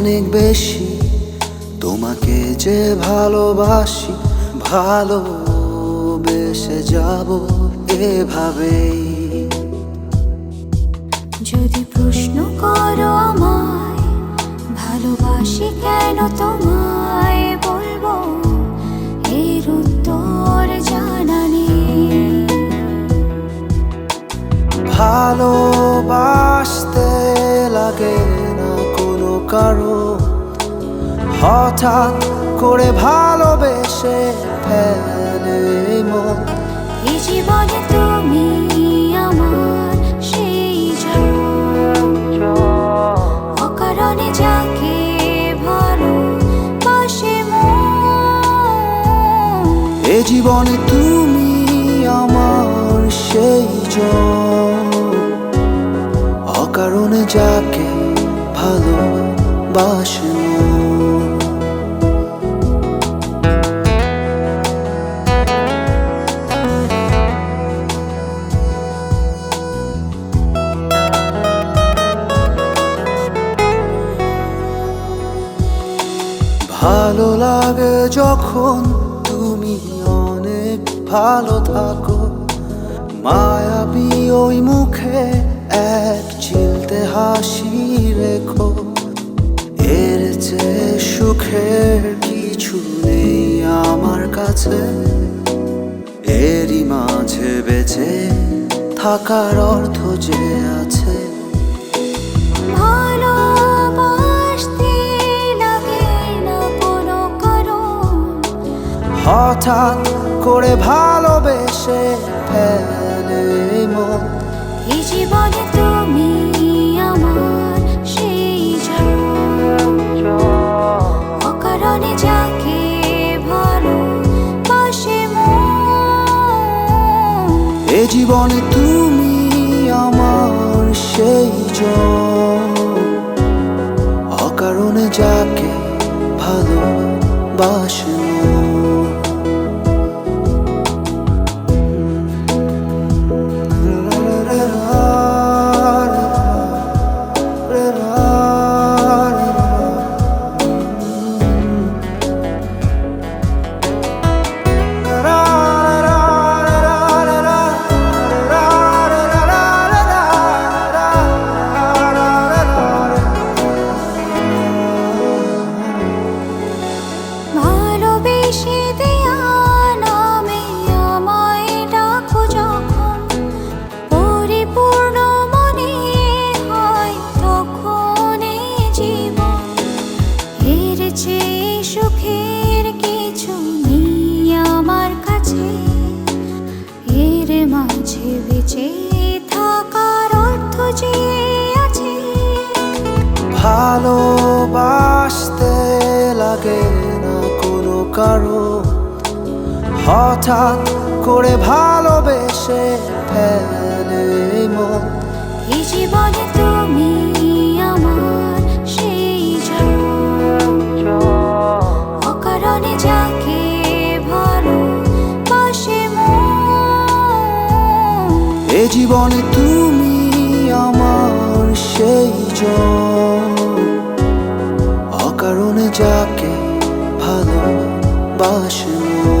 অনেক বেশি তোমাকে যে ভালোবাসি ভালো ভালোবেসে যাব এভাবেই। যদি প্রশ্ন করো আমায় ভালোবাসি কেন তোমায় বলব? এর উত্তর জানা নেই। ভালোবাসতে হঠাৎ করে ভালোবেসে ফেলে মন। এই জীবনে তুমি আমার সেই অকারণে যাকে ভালো বাসে মন। এ জীবনে তুমি আমার সেই অকারণে যাকে ভালোবাসে মন। ভালো লাগে যখন তুমি অনেক ভালো থাকো। মায়াবী ওই মুখে এক চিলতে হাসি রেখো। এর চেয়ে সুখের কিছু নেই আমার কাছে। এরই মাঝে বেঁচে থাকার অর্থ যে আছে হঠাৎ করে ভালোবেসে ফেলে মন। এই জীবনে তুমি আমার সেই অকারণে যাকে ভালো বাসে এ জীবনে তুমি আমার সেই অকারণে যাকে ভালোবাসে মন। লাগে না কোনো কারও। হঠাৎ করে ভালোবেসে ফেলে মন। এই জীবনে তুমি আমার সেই জন অকারণে যাকে ভালো এ জীবনে তুমি আমার সেই জন অকারণে যাকে বাসনা